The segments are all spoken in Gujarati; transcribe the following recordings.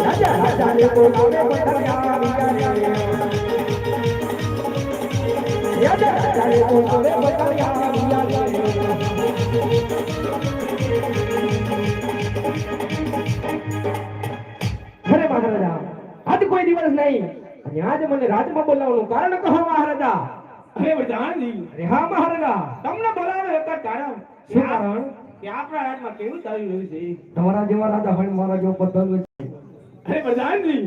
રાજા રાજા રે બોલાવે વિચારે રાજા રાજા રે બોલાવે વિચારે અરે મહારાજા આજ કોઈ દિવસ નહીં. અને આજે મને રાજમાં બોલાવવાનું કારણ કહો મહારાજા. અરે વરદાનજી અરે હા મહારાજા. તમને બોલાવે હતા કારણ? શું કારણ? કે આપણા રાજમાં કેવું ચાલી રહ્યું છે? તમારા જેવા રાજા હોય મારા જેવો બદલ અરે વરદાનજી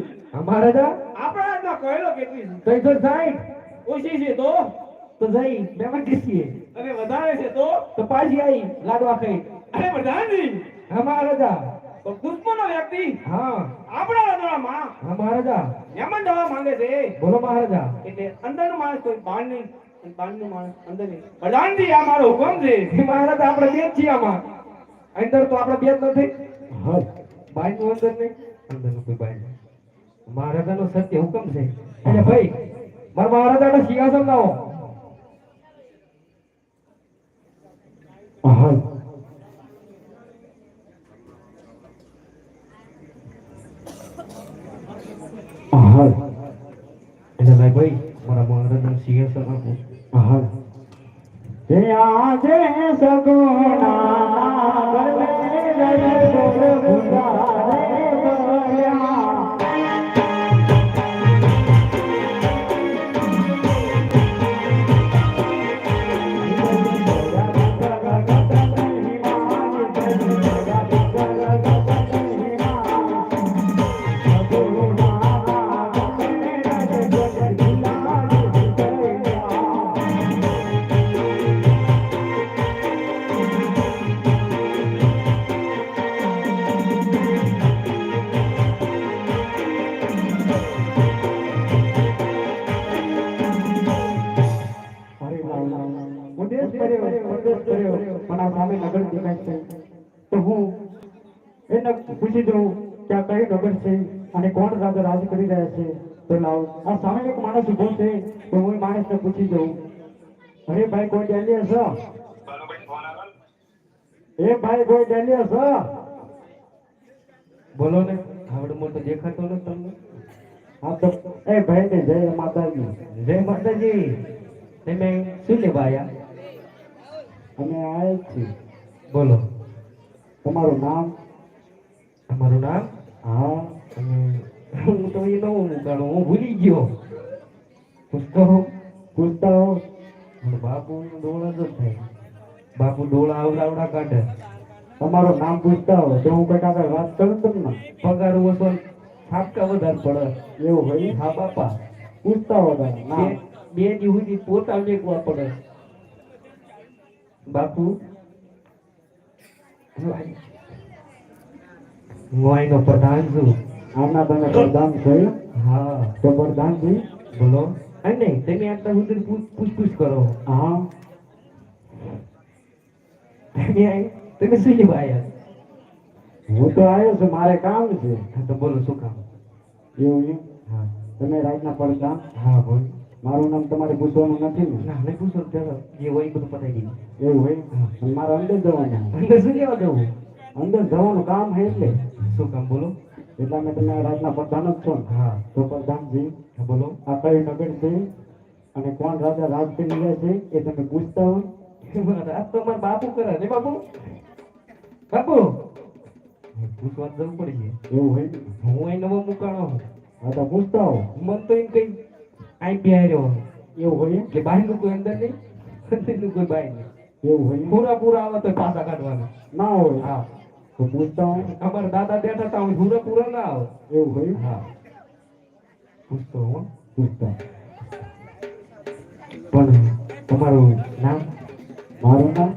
મહારાજા. આપણા રાજમાં કહેલો કેટલી છે? ત્રણસો સાઠ ઓછી છે તો? તો જઈ મહેમાન કીધીએ અને વધારે છે તો? તો પાછી આવી લાડવા ખાઈ. અરે વરદાનજી હા મહારાજા દુશ્મનો વ્યક્તિ? હા. આપણા રાજમાં હા મહારાજા મહેમાન જવા માંગે છે. બોલો મહારાજા એટલે અંદરનો માણસ કોઈ બહાર નહીં બહારનો માણસ અંદર નહીં. આ મારો હુકમ છે. મહારાજા આપણે બે જ છીએ આમાં. અંદર તો આપણે બે જ નથી. હા. બાઈ અંદર નહીં. અંદર કોઈ બાઈ નહીં. મહારાજા નો સત્ય હુકમ છે. એટલે ભાઈ મારા મહારાજા નો સિંહાસન લાવો. أحد أحد Ina baik-baik Marah-marah dan singa sangat Ahad Ya ada sekolah એ ભાઈ કોઈ ડેલિયસ બોલો ને ખાવડ મોટો દેખાતો નથી તમને? હા તો એ ભાઈ ને જય માતાજી. જય માતાજી. તમે શું લેવા આવ્યા અમે આવે છે બોલો. તમારું નામ? તમારું નામ? હા. હું તો એ નવું જાણું હું ભૂલી ગયો. પૂછતો પૂછતા હો બાપુ ડોળા જ થાય. બાપુ ડોળા આવડા આવડા કાઢે. તમારું નામ પૂછતા હોય તો હું બેટા આગળ વાત કરું તમને? પગાર ઓછો થાપકા વધારે પડે. એવું હોય? હા બાપા. પૂછતા હોય નામ. બે દી સુધી પોતા મેકવા પડે બાપુ? હું અહીંનો પ્રધાન છું. આના તમે પ્રધાન થયું? હા. તો પ્રધાનજી બોલો. નહીં તમે આટલા સુધી પૂછ પૂછ કરો. હા. તમે શું લેવા આવ્યા હું તો આવ્યો છું મારે કામ છે. તો બોલો શું કામ? એવું હા. તમે રાતના પડતા હા બોલ. મારું નામ તમારે પૂછવાનું નથી ને? ના નહીં પૂછો ચાલો જે હોય બધું પતાવી દીધું એવું હોય મારે અંદર જવાનું. અંદર શું લેવા જવું? અંદર જવાનું કામ છે એટલે. શું કામ બોલો? એટલા મેં તમે રાતના પ્રધાન જ છો ને? હા. તો પ્રધાનજી બોલો. આ કઈ નગર છે અને કોણ રાજા રાજ કરી રહ્યા છે એ તમે પૂછતા હોય? તો મારા બાપુ કરે ને બાપુ બાપુ પૂછવા જરૂર પડી એવું હોય હું અહીં નવો મુકાણો હા તો પૂછતા હો મન તો એમ કઈ આઈ બિહાર્યો એવું હોય કે બહારનું કોઈ અંદર નહીં કોઈ બહાર નહીં એવું હોય પૂરા પૂરા આવે તો પાછા કાઢવાના ના હોય હા તો પૂછતા હોય અમારા દાદા બેઠા હતા હું પૂરા પૂરા ના આવે એવું હોય હા પૂછતો હું પૂછતા પણ તમારું નામ મારું નામ?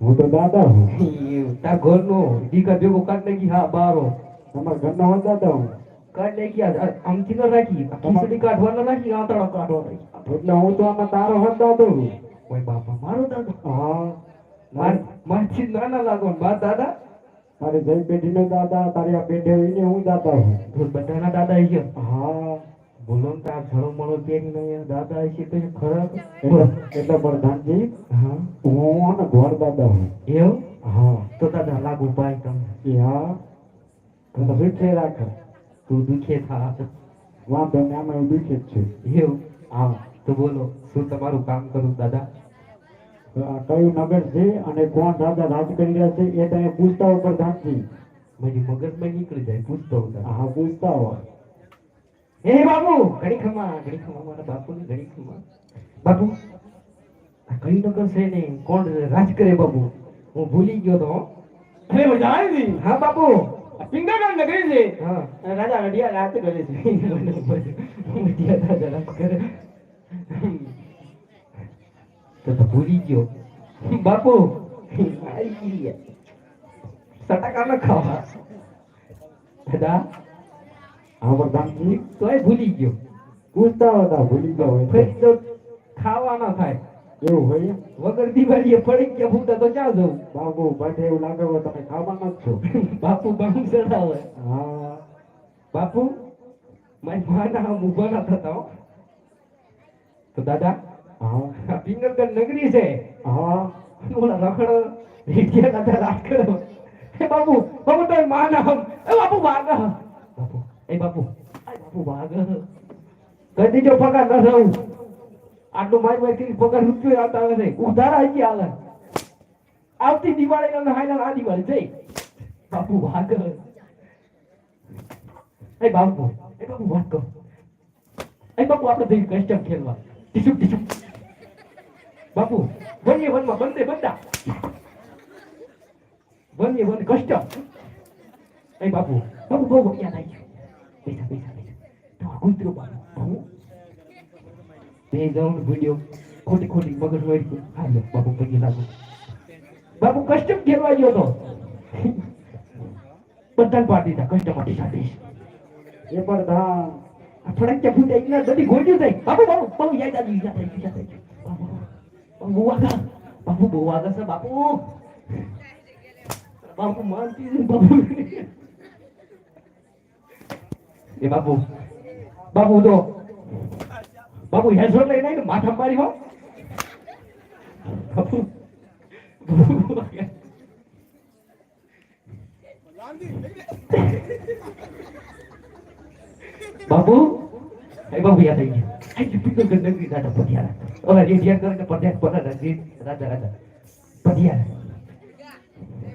હું તો દાદા હું. તાર ઘરનો દીકા ભેગો કાઢ નાખી હા બારો. તમારા ઘરનો હું દાદા હું? કાઢ નાખી આ આમથી ન રાખી ખીચડી કાઢવા ન રાખી આંતળો કાઢવા રાખી. એટલે હું તો આમાં તારો હદ દાદો છું ઓય બાપા મારો દાદો? હા. માર મારથી નાના લાગો ને મારા દાદા? તારી જઈ પેઢીનો દાદા તારી આ પેઢી હોય ને હું દાદા હું. તો બધાના દાદા હશે હા. બોલો ને આ ઘણો મળો કે નહીં દાદા છે તો ખરા. એટલે પ્રધાનજી હા. હું અને ઘોર દાદા હું. એવું? હા. તો દાદા લાગુ પાય તમે હા સુખે રાખ. તું દુખે થા વાંધો ને આમાં દુઃખે જ છે. એવું? હા. તો બોલો શું તમારું કામ કરું દાદા? કયું નગર છે અને કોણ દાદા રાજ કરી રહ્યા છે એ તમે પૂછતા હો પ્રધાનજી. પછી મગજમાં નીકળી જાય પૂછતો હું હા પૂછતા હો હે બાપુ ઘડી ખમા ઘડી ખમા મારા બાપુને ઘડી ખમા બાપુ કઈ ન કરશે ને? કોણ રાજ કરે બાપુ? હું ભૂલી ગયો તો અરે મજા આવી હા બાપુ. પિંગાગામ નગરી છે. રાજા રડિયા રાત કરે છે. રડિયા રાજા રાત કરે તો તો ભૂલી ગયો. બાપુ આવી ગયા સટાકા ન ખાવા. દાદા પ્રધાનજી તોય ભૂલી ગયો. પૂછતા હતા ભૂલી ગયો હોય ફરી તો. ખાવા ના થાય. એવું હોય વગર દિવાળીએ પડી ગયા ફૂટા તો ક્યાં જવું? બાપુ પાછે એવું લાગે હોય તમે ખાવા ના છો. બાપુ બાપુ ચડાવે હા. બાપુ મારી માના ઊભા ના થતા હો. તો દાદા હા. પિંગલગઢ નગરી છે. હા. ઓલા રખડ રીટિયા દાદા રાખડ બાપુ બાપુ તમે માના હમ એ બાપુ બાપુ એ બાપુ બાપુ ભાગ કહી દીજો પગાર ન થવું આટલું મારી મારી પગાર રૂપિયો આવતા આવે છે. ઉધાર આવી. હાલે આવતી દિવાળી અને હાઈના આ દિવાળી જઈ બાપુ ભાગ એ બાપુ એ બાપુ વાત કહો. એ બાપુ આપણે થઈ કસ્ટમ ખેલવા. ટીસુ ટીસુ બાપુ વન્ય વનમાં બંને બંધા વન્ય વન કસ્ટમ એ બાપુ બાપુ બહુ યાદ આવી ગયું પૈસા તો આ કૂતરો બાપુ બે જણ વીડિયો ખોટી ખોટી મગજ હોય હા લો બાપુ પૈકી લાગુ. બાપુ કસ્ટમ ખેલવા ગયો તો. બધાને પાડી દીધા કસ્ટમ હતી સાથે. એ પ્રધાન આ ફડક ફૂટે એકના બધી ગોળ્યું થઈ બાપુ બાપુ બાપુ, યાદ આવી યાદ થઈ યાદ થઈ બાપુ વાગા. બાપુ, બહુ વાગા છે, બાપુ. બાપુ, માનતી બાપુ. એ બાપુ. બાપુ તો બાપુ હેસો લઈ આવીને માથા મારી હો. બાપુ. બાબુ એ બાબુ યાદ આવી ગયા. આઈ તું તો ગંદકી દાદા પટિયારા ઓલા રેડિયા કરીને પટિયા પડા રાજા રાજા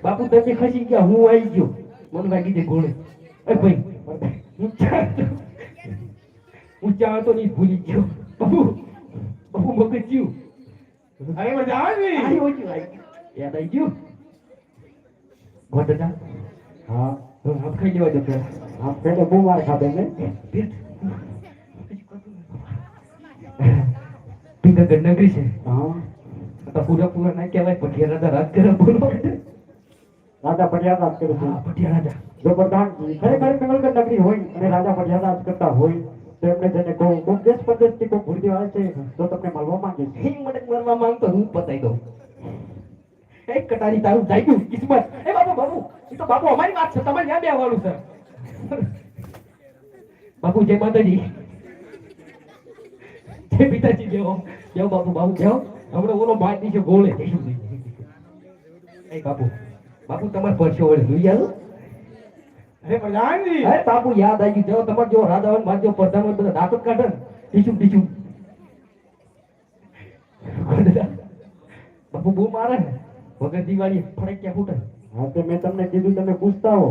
બાપુ, તમે ખસી ગયા, હું આવી ગયો. મને લાગી દે ગોળે. એ ભાઈ હું ચા હું ચા તો નહીં ભૂલી ગયો બાપુ બાપુ મગજ ગયું અરે મજા આવી આવી ગયો. યાદ આવી ગયું ગોડડા હા હાથ ખાઈ જવા દો પેલા આમ પેલે બહુ વાર ખાધે ને પિંગલગઢ નગરી છે હા તો પૂરા પૂરા ના કહેવાય પઠિયા રાજા રાજ કરે બોલો રાજા પટિયા રાજ કરે છે રાજા જો પ્રધાનજી ખરેખર કમલગઢ નગરી હોય અને રાજા મર્યાદા કરતા હોય તો એમને જેને કહું કોક દેશ પરદેશથી કોક ભૂરજી આવે છે તો તમને મળવા માંગે છે. હે મને મળવા માંગતો હું પતાઈ દઉં. એક કટારી તારું જાય ગયું કિસ્મત. એ બાપુ બાપુ એ તો બાપુ અમારી વાત છે તમારે ક્યાં આવવાનું છે. બાપુ જય માતાજી. જય પિતાજી જેવો જેવો બાપુ બાપુ. જેવો હમણાં ઓલો માર છે ગોળે. એ બાપુ બાપુ તમારે પરસો વળે જોઈ આલો. અરે બાપુ યાદ આવી ગયું. તમારે જો રાજા હોય માર જો પ્રધાન બધા દાંત કાઢે ટીચું ટીચું. બાપુ બહુ મારે ને. વગર દિવાળી ક્યાં ફૂટે? હા તો મેં તમને કીધું તમે પૂછતા હો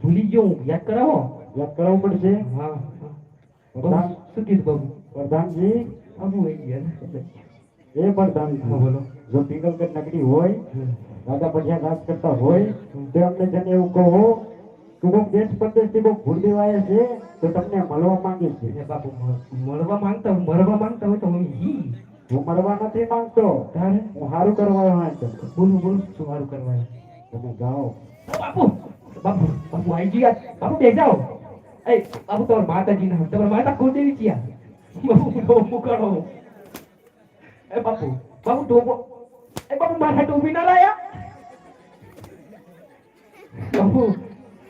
ભૂલી ગયો હું. યાદ કરાવો? યાદ કરાવવું પડશે. હા. પ્રધાન શું કીધું બાબુ પ્રધાનજી. ગયા એ હા બોલો. જો પિંગલગઢ નગરી હોય હમ. રાજા પટિયા કરતા હોય તો અમને જેને એવું કહો કે હું દેશ પરદેશથી બહુ ભૂલથી આવે છે તો તમને મળવા માંગે છે. એ બાપુ મળવા માંગતા મરવા માંગતા હોય તો હું હી હું મળવા નથી માંગતો. હું સારું કરવા માંગતો બોલું બોલું શું સારું કરવા તમે જાઓ. બાપુ બાપુ બાપુ આઈ ગયા બાપુ બે જાઓ. એ બાપુ તમારા માતાજી ના તમારા માતા કુળદેવી ક્યાં બાપુ મુકાડો એ બાપુ બાપુ ટોપો એ બાપુ મારા ટોપી ના લાયા?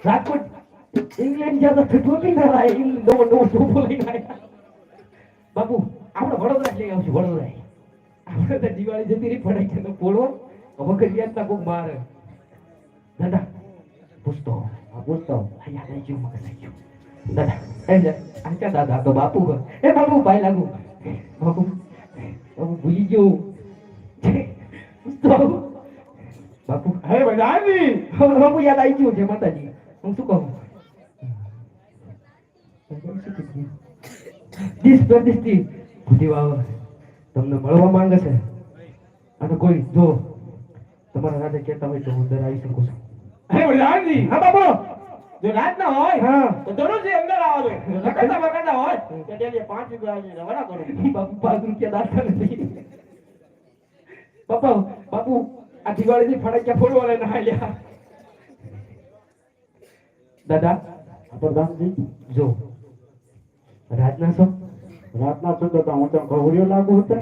રાજકોટ ઇંગ્લેન્ડ જ્યાં તો ટોપી ના લાયા ઇંગ્લેન્ડ નવો નવો ટોપો લઈને આવ્યા. બાપુ આપણે વડોદરા લઈ આવશું વડોદરા. આપણે તો દિવાળી જતી રહી પડાઈ છે તો પોળો વખત યાદ ના કોક મારે દાદા પૂછતો. હા પૂછતો. આ યાદ આવી ગયું મગજ આવી ગયું. દાદા એ લે, આ ક્યાં દાદા? તો બાપુ. એ બાપુ ભાઈ લાગુ. બાપુ બાપુ ભૂલી ગયો. પૂછતો. બાપુ હે પ્રધાનજી બાપુ યાદ આવી ગયું છે માતાજી. હું શું કહું? દિસ પ્રતિષ્ઠી બુદ્ધિ વાવ તમને મળવા માંગે છે. અને કોઈ જો તમારા રાજા કહેતા હોય તો હું અંદર આવી શકું છું. હે પ્રધાનજી હા બાપુ! જો રાત ના હોય હા. તો જરૂર છે અંદર આવો. છો લખતા બખતા હોય તો ડેલી પાંચ રૂપિયા રવાના કરો. બાપુ પાંચ રૂપિયા દાતા નથી. બાપા બાપુ આ દિવાળીથી ફટાક્યા ફોડવાના ના આલ્યા દાદા પ્રધાનજી જો રાજના છો? રાતના છો તો હું તો ઘઉરિયો લાગુ હતો.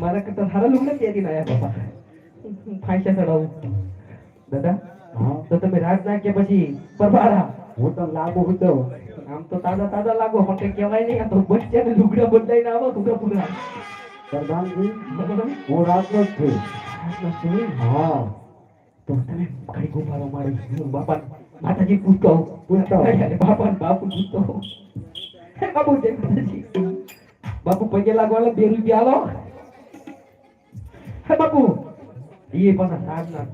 મારા કરતા સારા લુગડા પહેરીને આયા બાપા. ફાંસા ચડાવું. દાદા? હા. તો તમે રાજના કે પછી પરબારા હું તો લાગુ હતો. આમ તો તાજા તાજા લાગો પણ કહેવાય નહીં આ તો સ્ટેન્ડ લુગડા બદલાઈને આવો લુગડા પૂરા પ્રધાનજી હું જ છું. રાજના છો હા. તો તમે કઈ ગુફારો મારી બાપા માતાજી પૂછતો. પૂછતો બાપા બાપુ પૂછતો બાપુ. બાપુ પગે લાગવા બે રૂપિયા આલો. હે બાપુ. એ પણ સાંજના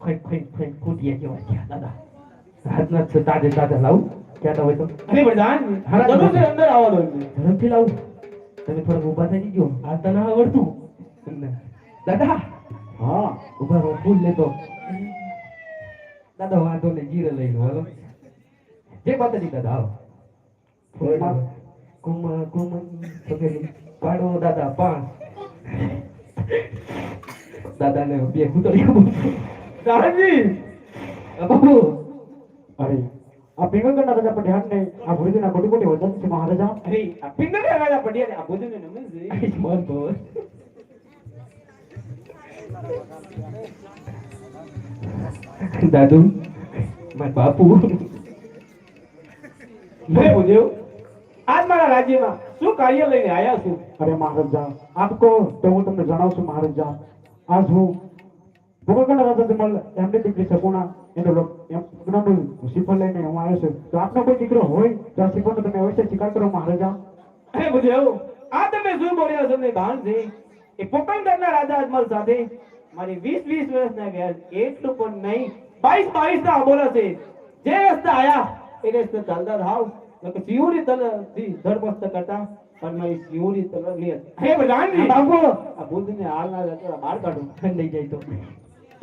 ખઈ ખઈ ખઈ કૂટીએ કેવા થયા દાદા. સાંજના છે તાજે તાજા લાવું. ક્યાં હોય તો. અરે પ્રધાનજી હા, જરૂર અંદર આવો છો. ઝડપથી લાવું. તમે થોડા ઊભા થઈ ગયો આ તને આવડતું. દાદા! હા. ઊભા રહો ફૂલ લેતો. દાદા વાંધો ને જીરે લઈ લો હાલો. જે માતાજી દાદા આવો કુમા કુમા સગરી. પાડો દાદા પાંચ. દાદાને બે પ્રધાનજી બાબુ અરે ભુરીજીના કોટી કોટી વચન છે મહારાજા. અરે આ પિંગલ રાજા પડિયા ને આ બધું ને મન બોલ દાદુ મારા બાપુ. મેં બોલ્યો આજ મારા રાજ્યમાં શું કાર્ય લઈને આવ્યા છું? અરે મહારાજા આપકો તો હું તમને જણાવું છું મહારાજા. આજ હું ભૂગલગઢના રાજા જમલ એમની દીકરી સગુણા એનો લોક એમ લઈને હું આવ્યો છું. તો આપનો કોઈ દીકરો હોય તો આ શ્રીફળનો તમે અવશ્ય સ્વીકાર કરો મહારાજા હે ભૂદેવ આ તમે શું બોલ્યા તમને ભાન છે? એ પોકણગઢના રાજા અજમલ સાથે મારી વીસ વીસ વર્ષના વ્યાજ એટલું પણ નહીં. બાવીસ બાવીસ ના બોલે છે. જે રસ્તે આયા એ રસ્તે ચાલતા નકર શિવરી તલથી કરતા પણ મેં તલ લે. હે પ્રધાનજી બાપુ! આ બુદ્ધને હાલના જતો બહાર કાઢો. લઈ જાય તો.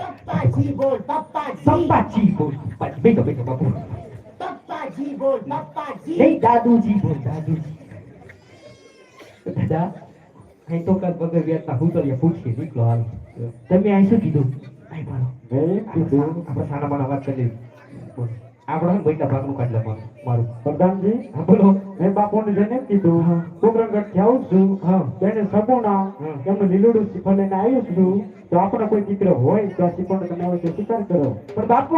પપ્પાજી બોલ પપ્પાજી પપ્પાજી બોલ. બેઠો બેઠો બાપુ પપ્પાજી બોલ. પપ્પાજી નહીં દાદુજી બોલ. દાદુજી. દાદા અહીં તો કાલ વગર વ્યાજના ભૂતળિયા પૂછીએ નીકળો હાલ તમે અહીં શું કીધું? અહીં પાડો. હે કીધું. આપણે સાના માના વાત કરી. બોલ. આપણે બેટા ભાગનું કાઢી લેવાનું મારું. પ્રધાનજી હા બોલો. મેં બાપુને જઈને કીધું થી આવું છું. હા. તેને હમ. એમનું લીલુડું શ્રીફળ લઈને આવ્યો છું. તો આપણો કોઈ દીકરો હોય તો આ શ્રીફળનો તમે અવશ્ય સ્વીકાર કરો. પણ બાપુ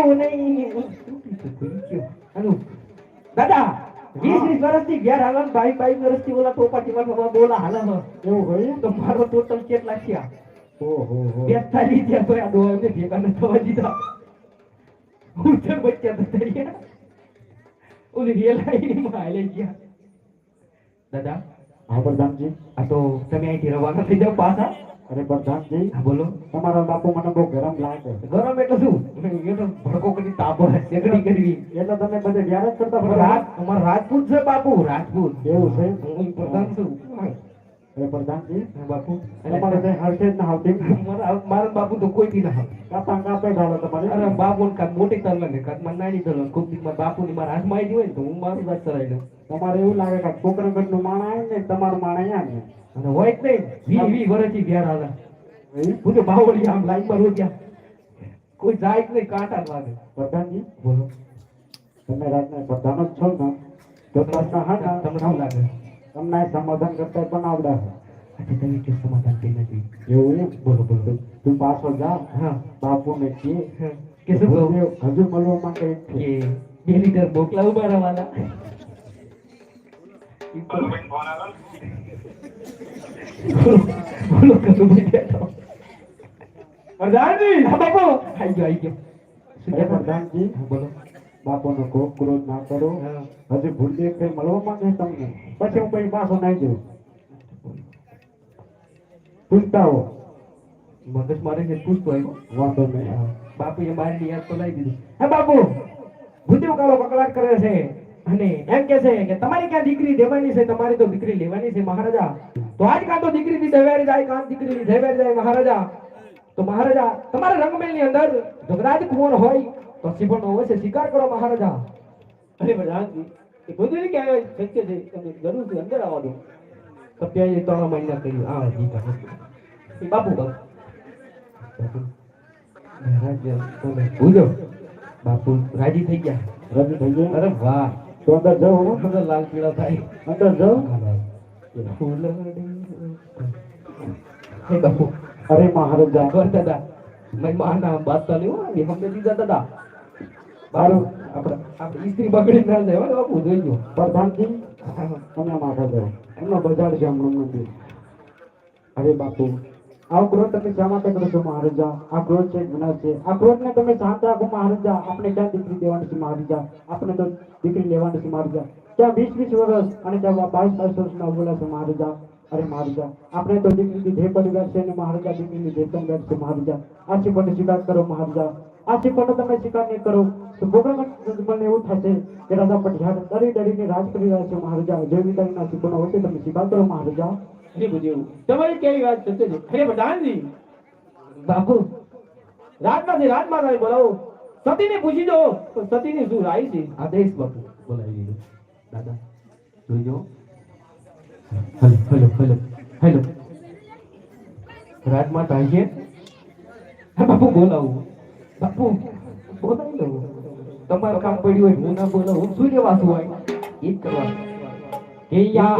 ગયો. હાલો. દાદા વીસ વીસ વર્ષથી ઘેર હાલન બાવીસ બાવીસ વર્ષથી ઓલા ટોપાટી વાળા બોલા હાલન એવું હોય તો મારો ટોટલ કેટલા થયા? ઓહો થયા તો આ દો એમને ભેગા ન થવા દીધા. તો તૈયાર ઓલી રેલાઈમાં હાલે ગયા દાદા હા પ્રધાનજી આ તો તમે અહીંથી રવાના થઈ જાઓ પાછા અરે પ્રધાનજી હા બોલો તમારા બાપુ મને બહુ ગરમ લાગે ગરમ એટલે શું એ તો ભડકો કરી તાપો શેકડી કરવી એટલે તમે બધે વ્યાર જ કરતા રાજ તમારા રાજપૂત છે બાપુ રાજપૂત એવું છે હું પ્રધાન છું પ્રધાનજી બાપુ તમારે ત્યાં હરશે જ ના આવતી મારા મારા બાપુ તો કોઈ બી ના હોય. કાપા કાપે ગાળો તમારે અરે બાપુ ને મોટી તલવાર ને માં નાની તલવાર કોક દી બાપુ ની મારા હાથમાં આવી હોય ને તો હું મારું ચલાવી લઉં તમારે એવું લાગે કે પોકરણગઢનું માણ આવે ને તમારું માણ અહીંયા ને અને હોય જ નહીં વી વી વર્ષથી ઘેર આવે? હું તો બાવળી આમ લાઈનમાં રોજ્યા કોઈ જાય જ નહીં કાંટા લાગે પ્રધાનજી બોલો તમે રાતના પ્રધાન જ છો ને તો પ્રશ્ન હા ને તમને શું લાગે તમને સંબોધન કરતા પણ આવડે. છે આજે તમે કે સમાધાન કે નથી? એવું ને બોલો તું પાછો જા. હા. બાપુને કે હા. કે શું કહું? હજુ મળવા માટે કે બે લીટર બોકલા ઊભા વાલા બોલો બોલો કશું ભાઈ બાપુ. ગયો ગયો? પ્રધાનજી. બોલો. બાપુનો કોપ ક્રોધ ના કરો. હજુ ભૂલદેવ કઈ મળવામાં નહીં તમને? પછી હું કઈ પાછો નાઈ દઉં પૂછતા હો મગજ મારે કે પૂછતો આવ્યો વાંધો નહીં. બાપુએ મારી યાદ તો લાવી દીધી. હે બાપુ ભૂદેવ કાળો કકડાટ કરે છે અને એમ કે છે કે તમારી ક્યાં દીકરી દેવાની છે? તમારી તો દીકરી લેવાની છે મહારાજા. તો આજ કાં તો દીકરીની દેવારી જાય કાં દીકરીની દેવારી જાય મહારાજા. તો મહારાજા તમારા રંગમેલની અંદર જગરાજ કુંવર હોય તો સિંહણનો છે શિકાર કરો મહારાજા. અરે પ્રધાનજી એ બધું કે આવે શક્ય છે? તમને જરૂર છે અંદર આવવા દો. સત્યાએ ત્રણ મહિના કર્યું આ એ બાપુ બાપુ. બાપુ રાજી થઈ ગયા. રાજી થઈ ગયા? અરે વાહ. તો અંદર જાઓ. બધા લાલ પીળા થાય. અંદર જાઓ. હે બાપુ. અરે મહારાજ. જાગર દાદા. મેં માના બાત તો લેવો ને હમને દીધા દાદા. મારું આપણે ઇસ્ત્રી બગડી ના જાય બાપુ, જોઈ લો પ્રધાનજી તમે માથા દો એમનો બજાર છે હમણાં મંદિર. અરે બાપુ, આ ક્રોધ તમે શા માટે કરો છો મહારાજા? આ ક્રોધ છે ગુના છે. આ ક્રોધને તમે શાંત રાખો મહારાજા. આપણે ક્યાં દીકરી દેવાની છે મહારાજા? આપણે તો દીકરી લેવાની છે મહારાજા. ત્યાં વીસ વીસ વર્ષ અને ત્યાં બાવીસ બાવીસ વર્ષના બોલા છે મહારાજા. અરે મહારાજા આપણે તો દીકરી લીધે પરિવાર છે અને મહારાજા દીકરી લીધે પરિવાર છે મહારાજા. આથી પણ સ્વીકાર કરો મહારાજા. આથી પણ તમે સ્વીકાર નહીં કરો. તો મને એવું થશે કે રાજા પટિયાર ડરી ડરીને રાજ કરી રહ્યા છે મહારાજા. જે વિચારીના શિપણો હોય તમે સ્વીકાર કરો મહારાજા. તમારી કેવી વાત છે? અરે પ્રધાનજી બાપુ. રાજમાંથી રાજમાતાને બોલાવો. સતીને પૂછી દો. તો સતીની શું રાય છે? આદેશ બાપુ બોલાવી હેલો હેલો હેલો હેલો. રાજમાતા છે હા, બાપુ, બોલાવું. બાપુ, બોલાવી. દઉં તમારું કામ પડ્યું હોય, હું ના બોલાવું. શું લેવા હોય એ જ કરવાનું કે યા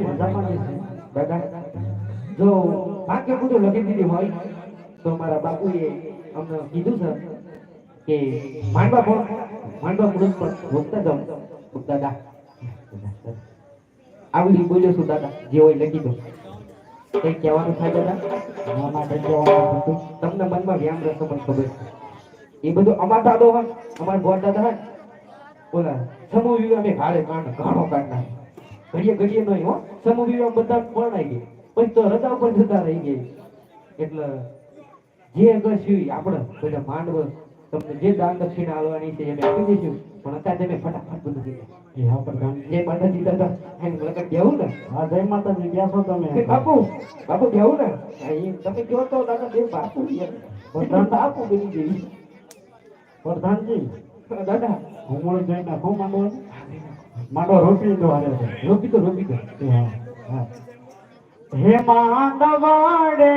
ભૂતે જવાની છે દાદા જો ભાગ્ય બધું લખી દીધી હોય તો મારા બાપુએ અમને કીધું છે. કે માંડવા પણ માંડવા મુરત પર ભોગતા જાઉં દાદા આવડી બોલ્યો છું દાદા જે હોય લખી દો કઈ કહેવાનું થાય દાદા ના. તમને મનમાં વ્યામ રસ્તો મને ખબર એ બધું અમાર દાદો હોય અમાર ગોળ દાદા હોય બોલા સમૂહ વિવાહ મેં ભાડે કાંડ ઘાણો કાઢ નાખ્યો ઘડીએ ઘડીએ નહીં હો. સમૂહ વિવાહ બધા પરણાઈ ગઈ પછી તો રજા ઉપર જતા રહી ગઈ એટલે જે અગર આપણે બધા માંડવ તમને જે દાન દક્ષિણા આલવાની છે એને આપી દઈશું પણ અત્યારે તમે ફટાફટ બધું. એ હા પ્રધાનજી જય માતાજી દાદા એમ લગન બેહું ને. હા જય માતાજી ક્યાં છો તમે? બાપુ બાપુ બેહું ને. તમે કહો તો દાદા બે બાપુ. બધા બાપુ બની પ્રધાનજી? દાદા. હું મળું જઈ નાખું માંડો માંડો રોપી દો હારે. રોપી દો રોપી દો હા હા હે માંડવાડે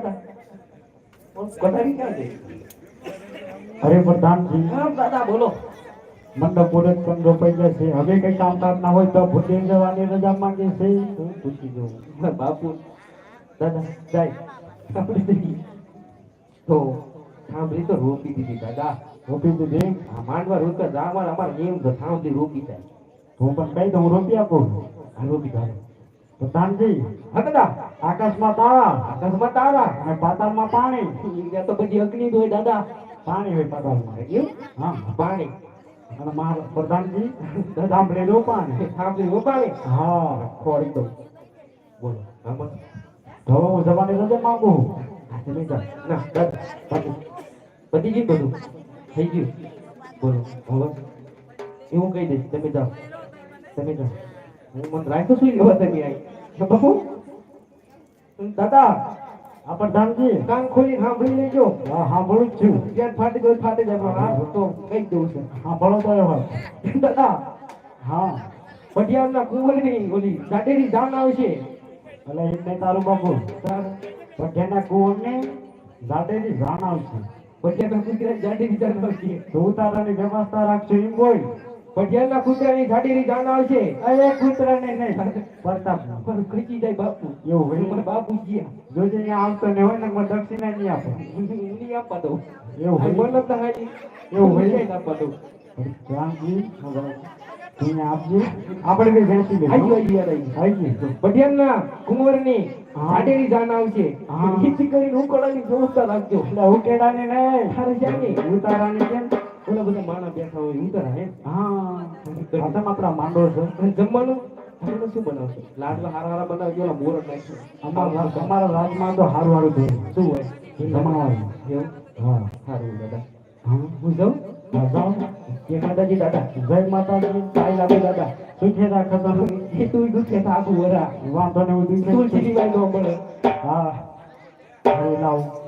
આયો દાદા કટારી ક્યાં ગઈ અરે પ્રધાનજી હા દાદા બોલો મંડપ પૂરત પણ રોપાઈ ગયા છે હવે કઈ કામકાજ ના હોય તો ભૂલી જવાની રજા માંગે છે હું પૂછી જવું મારા બાપુ દાદા જાય સાંભળી દીધી તો સાંભળી તો રોપી દીધી દાદા રોપી દીધી આ માંડવા રોકતા જામર અમાર નિયમ તો સાંભળી રોપી જાય હું પણ કહી દઉં રોપી આપું આ રોપી જાય પ્રધાનજી હા દાદા આકાશમાં તારા આકાશમાં તારા અને પાતાળમાં પાણી. ત્યાં તો બધી અગ્નિ હોય દાદા. પાણી હોય પાતાળમાં. એવું હા પાણી. અને મારા પ્રધાનજી સાંભળી લો પાણી સાંભળી રોપાણી હા ખોરી દો બોલો હવે હું જવાની રજા માંગુ તમે ના પતી ગયું બધું. થઈ ગયું. બોલો હવે? એવું કહી દઈશ. તમે જાઓ. તમે જાઓ. હું મને છું લેવા તમે આવી બાપુ દાદા આ પ્રધાનજી કાન ખોલી સાંભળી લેજો. હા સાંભળું છું. ત્યાં ફાટી ગયો ફાટી જાય પણ આ તો કઈ દઉં છું. સાંભળો તો હવે દાદા હા. પટિયાળના કુંવરની ઓલી દાટેરી જાન આવશે એટલે તારું બાપુ. કુંવરને આવશે. પટિયાળના કુતરાની દાટેરી જાન આવશે. તો ઉતારવાની વ્યવસ્થા રાખજો એમ બોલ પટિયાળના કુતરાની દાટેરી જાન આવશે અરે કૂતરાને નહીં પ્રતાપ પર ખીચી જાય બાપુ. એવું હોય? મને બાપુ ગયા જોજે આમ તો ને હોય ને મને દક્ષિણા નહીં આપો. નહીં આપવા દઉં. એવું હોય? મને તો હાજી એવું હોય? નહીં આપવા દઉં. રામજી તું આપજે. આપણે કઈ બેસી લે યાદ આવી આવી ગઈ કુંવરની હાડેરી જાન આવશે. ખીચી કરીને ઉકળાની વ્યવસ્થા રાખજો ઉકેડાની નહીં. ઉતારાની કેમ? ઓલા બધા માણા બેઠા હોય ઉતરા હે હા. આ તો આપણા માંડો છે. અને જમવાનું? તમે શું બનાવશો? લાડવા હારા હારા બનાવજો ઓલા મોર નાખજો. અમારા અમારા રાજમાં તો હારું હારું છે શું હોય? જમવાનું. એવું? હા. સારું દાદા. હા. હું જાઉં. જય માતાજી દાદા. જય માતાજી. સાઈ લાગે દાદા. સુખે રાખો તો એ તું દુખે આખું વરા. વાંધો ને ઉધી તુલસી દિવાય ન મળે. હા. લાવ.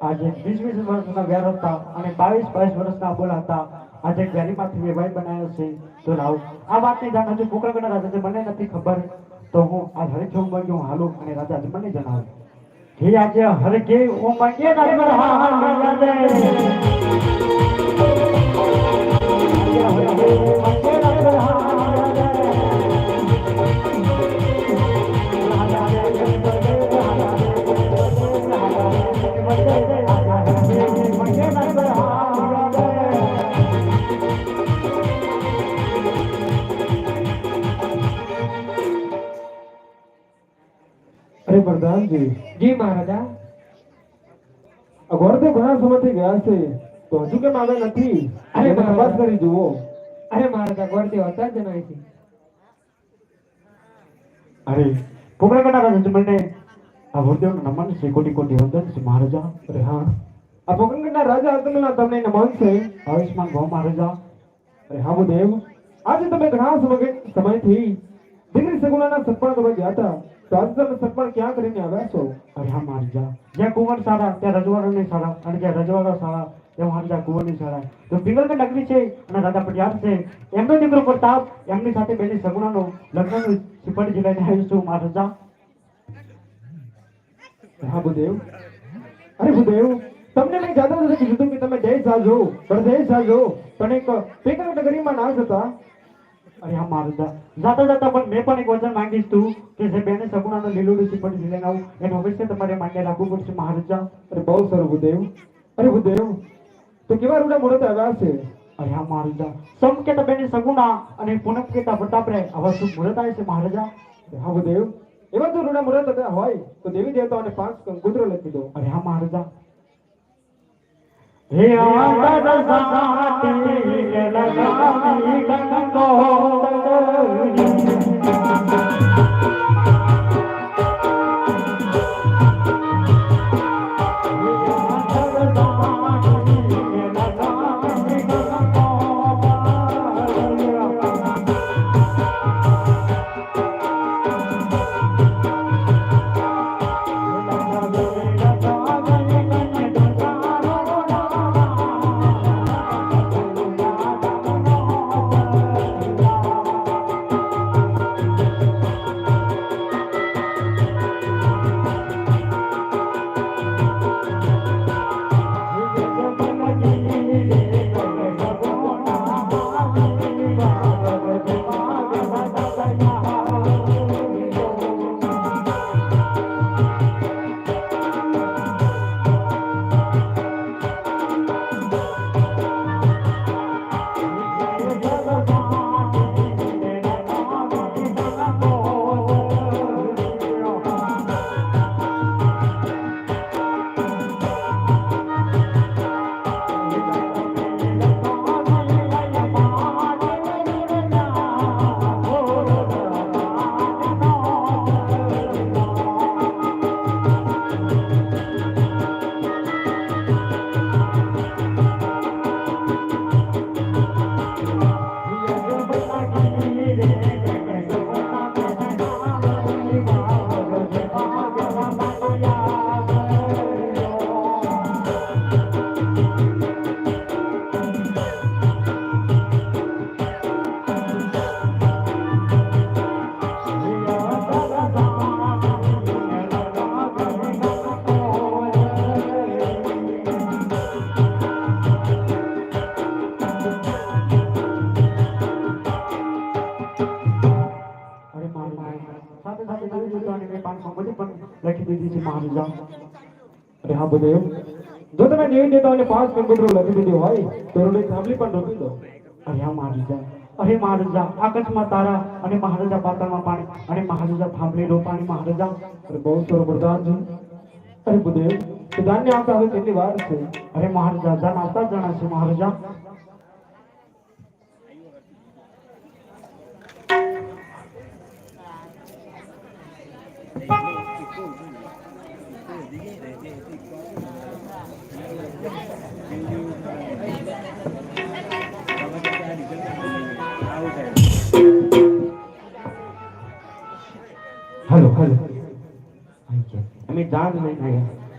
આજે વીસ વીસ વર્ષના વ્યાર હતા અને બાવીસ બાવીસ વર્ષના બોલા હતા. આજે ગરીમાંથી વેવાઈ બનાવ્યો છે. તો લાવ આ વાતની જાણ હજુ કુકરગઢના રાજાને મને નથી ખબર. તો હું આ હરિચોક બાજુ હું હાલું અને રાજાજી મને જણાવું. હે આજે હર કે ઓ મંગે નરમર હા હર મંગે હા આ તો ઘણા સમયથી ગયા છે. તો હજુ કેમ આવ્યા નથી? અરે તપાસ કરી જુઓ. અરે મહારાજા ગોળદેવ હતા જ નહીં. અરે પોકરા કટા જજમને આ વૃદ્ધો નમન છે કોટી કોટી વંદન છે મહારાજા. અરે હા. આ પોકરણગઢના રાજા તમને તમને નમન છે. આયુષ્માન ભાવ મહારાજા. અરે હા દેવ આજે તમે ઘણા સમય સમયથી દીકરી સગુણાના સત્પણ કરવા ગયા હતા. તો આજે ક્યાં કરીને આવ્યા છો? અરે હા મહારાજા જ્યાં કુંવર સારા ત્યાં રજવાડાની શાળા અને જ્યાં રજવાડા સારા ત્યાં મહારાજા કુંવરની શાળા. તો પિંગલગઢ નગરી છે અને રાજા પટિયાર છે. એમનો દીકરો પ્રતાપ એમની સાથે બેની સગુણાનો લગ્નનું સિપટ જિલ્લાને આવ્યું છું મહારાજા હા ભૂદેવ. અરે ભૂદેવ તમને મેં જાતા નથી કીધું કે તમે જય સાજો પણ જય સાજો પણ એક પેકર નગરીમાં ના જતા અરે હા મહારાજા જાતા જાતા પણ મેં પણ એક વચન માંગીશ તું કે જે બેને સગુણાનો લીલું સિપટ જિલ્લાને આવું એને અવશ્ય તમારે માન્ય રાખવું પડશે, મહારાજા. અરે બહુ સારું ભૂદેવ અરે ભૂદેવ તો કેવા રૂડા મુહૂર્ત આવ્યા છે અરે હા, મહારાજા. સમ કેતા બેની સગુણા અને પૂનમ કેતા પ્રતાપ રે આવા શું મુહૂર્ત છે, મહારાજા? હા ભૂદેવ એવા જો રૂડા મુહૂર્ત હોય, તો દેવી દેવતાઓને પાંચ કંકુત્ર લખી દો. અરે હા, મહારાજા. લગાવી બધી પણ લખી દીધી છે મહારાજા અરે હા બધે જો તમે નિયમ નેતાઓને પાંચ કંકુત્રો લખી દીધી હોય તો રૂડી થાંભલી પણ રોકી દો અરે હા મહારાજા અરે મહારાજા આકાશમાં તારા અને મહારાજા પાતાળમાં પાણી અને મહારાજા થાંભલી રોપાણી મહારાજા અરે બહુ સારો વરદાન છે અરે ભૂદેવ તો આવતા હવે કેટલી વાર છે અરે મહારાજા જાન આવતા જણા છે મહારાજા જાન લઈને આવ્યા